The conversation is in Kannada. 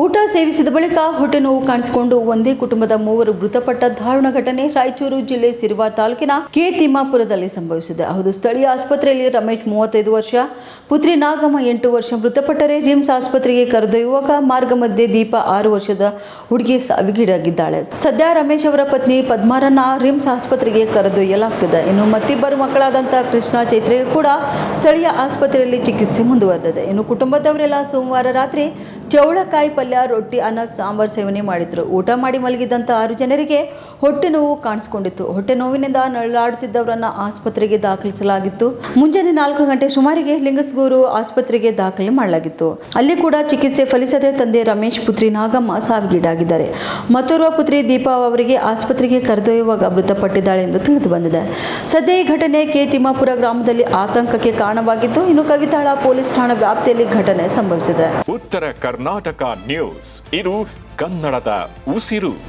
ಊಟ ಸೇವಿಸಿದ ಬಳಿಕ ಹೊಟ್ಟೆ ನೋವು ಕಾಣಿಸಿಕೊಂಡು ಒಂದೇ ಕುಟುಂಬದ ಮೂವರು ಮೃತಪಟ್ಟ ದಾರುಣ ಘಟನೆ ರಾಯಚೂರು ಜಿಲ್ಲೆ ಸಿರುವ ತಾಲೂಕಿನ ಕೆ ತಿಮ್ಮಾಪುರದಲ್ಲಿ ಸಂಭವಿಸಿದೆ. ಹೌದು, ಸ್ಥಳೀಯ ಆಸ್ಪತ್ರೆಯಲ್ಲಿ ರಮೇಶ್ ಮೂವತ್ತೈದು ವರ್ಷ, ಪುತ್ರಿ ನಾಗಮ್ಮ ಎಂಟು ವರ್ಷ ಮೃತಪಟ್ಟರೆ ರಿಮ್ಸ್ ಆಸ್ಪತ್ರೆಗೆ ಕರೆದೊಯ್ಯುವಾಗ ಮಾರ್ಗ ಮಧ್ಯೆ ದೀಪ ಆರು ವರ್ಷದ ಹುಡುಗಿ ಸಾವಿಗೀಡಾಗಿದ್ದಾಳೆ. ಸದ್ಯ ರಮೇಶ್ ಅವರ ಪತ್ನಿ ಪದ್ಮಾರನ್ನ ರಿಮ್ಸ್ ಆಸ್ಪತ್ರೆಗೆ ಕರೆದೊಯ್ಯಲಾಗ್ತಿದೆ. ಇನ್ನು ಮತ್ತಿಬ್ಬರು ಮಕ್ಕಳಾದಂತಹ ಕೃಷ್ಣ ಚೈತ್ರೆಗೆ ಕೂಡ ಸ್ಥಳೀಯ ಆಸ್ಪತ್ರೆಯಲ್ಲಿ ಚಿಕಿತ್ಸೆ ಮುಂದುವರೆದಿದೆ. ಇನ್ನು ಕುಟುಂಬದವರೆಲ್ಲ ಸೋಮವಾರ ರಾತ್ರಿ ಚೌಳಕಾಯಿ ಪಲ್ಯ, ರೊಟ್ಟಿ, ಅನ್ನ, ಸಾಂಬಾರ್ ಸೇವನೆ ಮಾಡಿದ್ರು. ಊಟ ಮಾಡಿ ಮಲಗಿದಂತ ಆರು ಜನರಿಗೆ ಹೊಟ್ಟೆ ನೋವು ಕಾಣಿಸಿಕೊಂಡಿತ್ತು. ಹೊಟ್ಟೆ ನೋವಿನಿಂದ ನರಳಾಡುತ್ತಿದ್ದವರನ್ನ ಆಸ್ಪತ್ರೆಗೆ ದಾಖಲಿಸಲಾಗಿತ್ತು. ಮುಂಜಾನೆ ನಾಲ್ಕು ಗಂಟೆ ಸುಮಾರಿಗೆ ಲಿಂಗಸ್ಗೂರು ಆಸ್ಪತ್ರೆಗೆ ದಾಖಲೆ ಮಾಡಲಾಗಿತ್ತು. ಅಲ್ಲಿ ಕೂಡ ಚಿಕಿತ್ಸೆ ಫಲಿಸದೆ ತಂದೆ ರಮೇಶ್, ಪುತ್ರಿ ನಾಗಮ್ಮ ಸಾವಿಗೀಡಾಗಿದ್ದಾರೆ. ಮತ್ತೋರ್ವ ಪುತ್ರಿ ದೀಪಾ ಅವರಿಗೆ ಆಸ್ಪತ್ರೆಗೆ ಕರೆದೊಯ್ಯುವಾಗ ಮೃತಪಟ್ಟಿದ್ದಾಳೆ ಎಂದು ತಿಳಿದು ಬಂದಿದೆ. ಸದ್ಯ ಈ ಘಟನೆ ಕೆ. ತಿಮ್ಮಾಪುರ ಗ್ರಾಮದಲ್ಲಿ ಆತಂಕಕ್ಕೆ ಕಾರಣವಾಗಿದ್ದು, ಇನ್ನು ಕವಿತಾಳ ಪೊಲೀಸ್ ಠಾಣಾ ವ್ಯಾಪ್ತಿಯಲ್ಲಿ ಘಟನೆ ಸಂಭವಿಸಿದೆ. ಉತ್ತರ ಕರ್ನಾಟಕ ನ್ಯೂಸ್ ಇದು ಕನ್ನಡದ ಉಸಿರು.